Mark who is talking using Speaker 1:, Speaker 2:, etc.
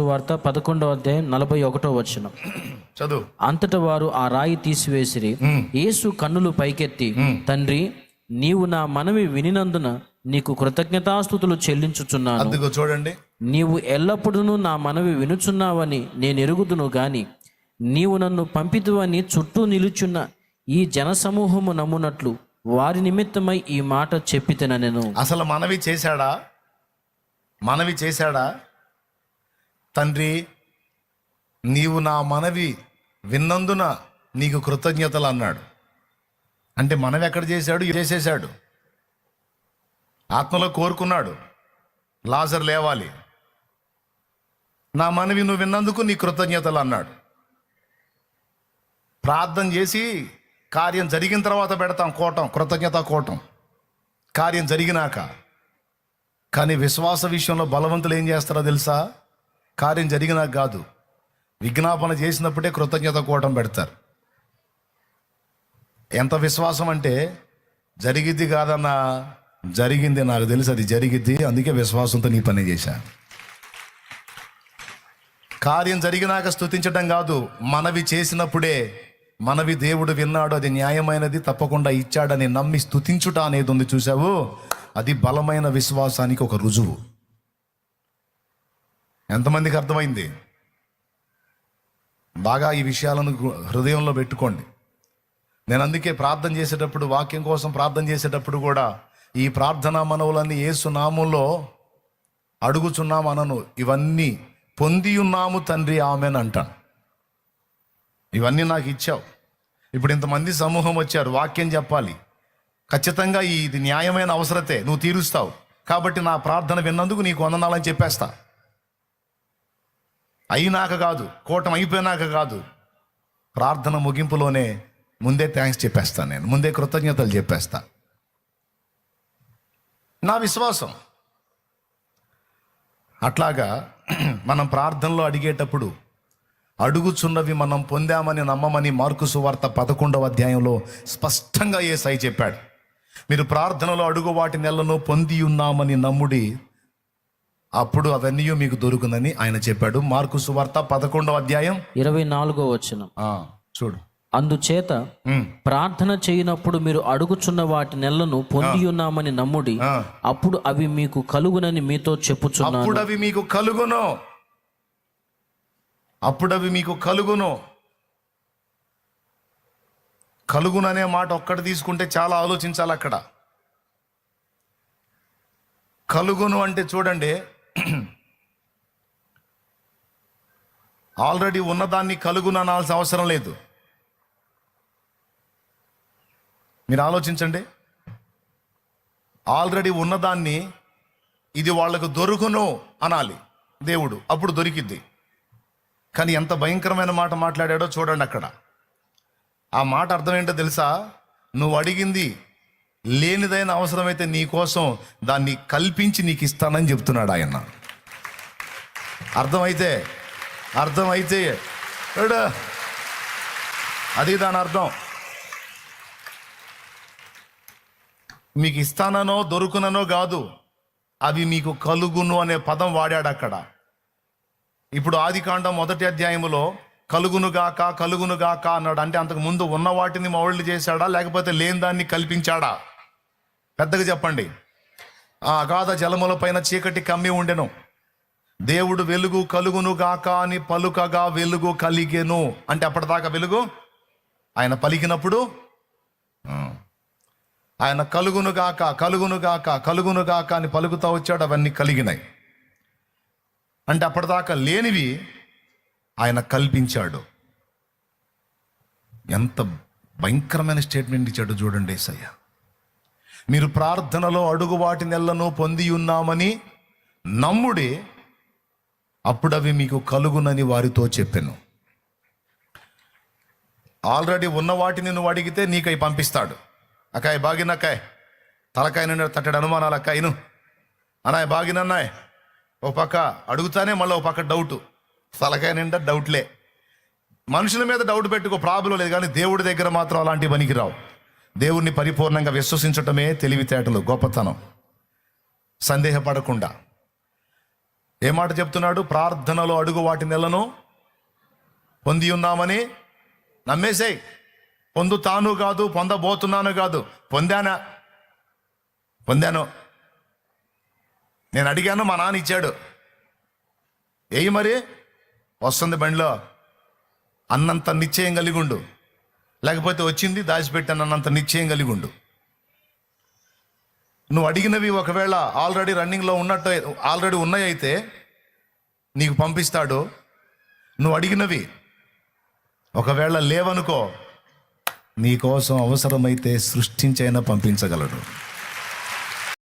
Speaker 1: సువార్త పదకొండవ అధ్యాయం నలభై ఒకటో వచనం.
Speaker 2: చదువు.
Speaker 1: అంతట వారు ఆ రాయి తీసివేసిరి. యేసు కన్నులు పైకెత్తి తండ్రి నీవు నా మనవి వినినందున నీకు కృతజ్ఞతాస్థుతులు చెల్లించుచున్నాను.
Speaker 2: అందుకో చూడండి.
Speaker 1: నీవు ఎల్లప్పుడూ నా మనవి వినుచున్నావని నేను ఎరుగుదును గాని నీవు నన్ను పంపితువని చుట్టూ నిలుచున్న ఈ జనసమూహము నమ్మునట్లు వారి నిమిత్తమై ఈ మాట చెప్పితేన నేను
Speaker 2: అసలు మనవి చేశాడా? మనవి చేశాడా? తండ్రి నీవు నా మనవి విన్నందున నీకు కృతజ్ఞతలు అన్నాడు. అంటే మనవి ఎక్కడ చేశాడు? చేసేశాడు? ఆత్మలో కోరుకున్నాడు. లాజర్ లేవాలి. నా మనవి నువ్వు విన్నందుకు నీ కృతజ్ఞతలు అన్నాడు. ప్రార్థన చేసి కార్యం జరిగిన తర్వాత పెడతాం కోటం కృతజ్ఞత కోటం. కార్యం జరిగినాక. కానీ విశ్వాస విషయంలో బలవంతులు ఏం చేస్తారో తెలుసా? కార్యం జరిగినాక కాదు విజ్ఞాపన చేసినప్పుడే కృతజ్ఞత కోటం పెడతారు. ఎంత విశ్వాసం అంటే జరిగిద్ది కాదన్నా జరిగింది నాకు తెలుసు అది జరిగిద్ది అందుకే విశ్వాసంతో నీ పని చేశా. కార్యం జరిగినాక స్థుతించడం కాదు మనవి చేసినప్పుడే మనవి దేవుడు విన్నాడు అది న్యాయమైనది తప్పకుండా ఇచ్చాడని నమ్మి స్తుతించుట అనేది ఉంది చూసావు అది బలమైన విశ్వాసానికి ఒక రుజువు. ఎంతమందికి అర్థమైంది? బాగా ఈ విషయాలను హృదయంలో పెట్టుకోండి. నేను అందుకే ప్రార్థన చేసేటప్పుడు వాక్యం కోసం ప్రార్థన చేసేటప్పుడు కూడా ఈ ప్రార్థనా మనవులన్నీ ఏసునామంలో అడుగుచున్నాం అనను. ఇవన్నీ పొంది ఉన్నాము తండ్రి ఆమెను అంటాను. ఇవన్నీ నాకు ఇచ్చావు. ఇప్పుడు ఇంతమంది సమూహం వచ్చారు వాక్యం చెప్పాలి. ఖచ్చితంగా ఈ- ఇది న్యాయమైన అవసరతే నువ్వు తీరుస్తావు. కాబట్టి నా ప్రార్థన విన్నందుకు నీకు వందనాలని చెప్పేస్తా. అయినాక కాదు కూటం అయిపోయినాక కాదు. ప్రార్థన ముగింపులోనే ముందే థ్యాంక్స్ చెప్పేస్తాను నేను ముందే కృతజ్ఞతలు చెప్పేస్తా. నా విశ్వాసం. అట్లాగా మనం ప్రార్థనలో అడిగేటప్పుడు అడుగుచున్నవి మనం పొందామని నమ్మమని మార్కు సువార్త పదకొండవ అధ్యాయంలో స్పష్టంగా ఏసై చెప్పాడు. మీరు ప్రార్థనలో అడుగు వాటి నెలను పొంది ఉన్నామని నమ్ముడి అప్పుడు అవన్నీ మీకు దొరుకునని ఆయన చెప్పాడు. మార్కు సువార్త పదకొండవ అధ్యాయం.
Speaker 1: ఇరవై నాలుగో వచనం.
Speaker 2: ఆ, చూడు.
Speaker 1: అందుచేత ప్రార్థన చేయనప్పుడు మీరు అడుగుచున్న వాటి నెలను పొంది ఉన్నామని నమ్ముడి. అప్పుడు అవి మీకు కలుగునని మీతో చెప్పుచున్నాను.
Speaker 2: అప్పుడు అవి మీకు కలుగును. అప్పుడు అవి మీకు కలుగును. కలుగును అనే మాట ఒక్కటి తీసుకుంటే చాలా ఆలోచించాలి అక్కడ. కలుగును అంటే చూడండి ఆల్రెడీ ఉన్నదాన్ని కలుగునాల్సిన అవసరం లేదు. మీరు ఆలోచించండి. ఆల్రెడీ ఉన్నదాన్ని ఇది వాళ్ళకు దొరుకును అనాలి. దేవుడు అప్పుడు దొరికిద్ది. కానీ ఎంత భయంకరమైన మాట మాట్లాడాడో చూడండి అక్కడ. ఆ మాట అర్థం ఏంటో తెలుసా? నువ్వు అడిగింది లేనిదైన అవసరమైతే నీ కోసం దాన్ని కల్పించి నీకు ఇస్తానని చెప్తున్నాడు ఆయన. అర్థమైతే అర్థమైతే అది దాని అర్థం. మీకు ఇస్తాననో దొరుకుననో కాదు అవి మీకు కలుగును అనే పదం వాడాడు అక్కడ. ఇప్పుడు ఆదికాండం మొదటి అధ్యాయంలో కలుగునుగాక కలుగునుగాక అన్నాడు. అంటే అంతకు ముందు ఉన్న వాటిని మౌళ్ళు చేశాడా లేకపోతే లేని దాన్ని కల్పించాడా? పెద్దగా చెప్పండి. ఆ అగాధ జలముల పైన చీకటి కమ్మి ఉండెను. దేవుడు వెలుగు కలుగును గాక అని పలుకగా వెలుగు కలిగెను. అంటే అప్పటిదాకా వెలుగు? ఆయన పలికినప్పుడు? ఆయన కలుగును గాక కలుగును గాక కలుగును గాక అని పలుకుతా వచ్చాడు అవన్నీ కలిగినాయి. అంటే అప్పటిదాకా లేనివి ఆయన కల్పించాడు. ఎంత భయంకరమైన స్టేట్మెంట్ ఇచ్చాడు చూడండి ఏసయ్య. మీరు ప్రార్థనలో అడుగు వాటి నెలను పొంది ఉన్నామని నమ్ముడి అప్పుడవి మీకు కలుగునని వారితో చెప్పాను. ఆల్రెడీ ఉన్న వాటిని నువ్వు అడిగితే నీకై పంపిస్తాడు. అక్కాయ్ బాగినక్కాయ్ తలకాయ నిండా తట్టడు అనుమానాలు అక్కాయను అన్నాయ్. బాగినన్నాయ్ ఓ పక్క అడుగుతానే మళ్ళీ ఓ పక్క డౌట్. తలకాయ నిండా డౌట్లే. మనుషుల మీద డౌట్ పెట్టుకో ప్రాబ్లం లేదు కానీ దేవుడి దగ్గర మాత్రం అలాంటి పనికిరావు. దేవుణ్ణి పరిపూర్ణంగా విశ్వసించటమే తెలివితేటలు గొప్పతనం. సందేహపడకుండా. ఏ మాట చెప్తున్నాడు? ప్రార్థనలో అడుగు వాటి నెలను పొంది ఉన్నామని నమ్మేసేయ్. పొందుతాను కాదు పొందబోతున్నాను కాదు. పొందానా? పొందాను. నేను అడిగాను మా నాన్న ఇచ్చాడు. ఏయి మరి? వస్తుంది బండిలో. అన్నంత నిశ్చయం కలిగి ఉండు. లేకపోతే వచ్చింది దాచిపెట్టాను అన్నంత నిశ్చయం కలిగి ఉండు. నువ్వు అడిగినవి ఒకవేళ ఆల్రెడీ రన్నింగ్లో ఉన్నట్టు ఆల్రెడీ ఉన్నాయైతే నీకు పంపిస్తాడు. నువ్వు అడిగినవి ఒకవేళ లేవనుకో నీకోసం అవసరమైతే సృష్టించైనా పంపించగలడు.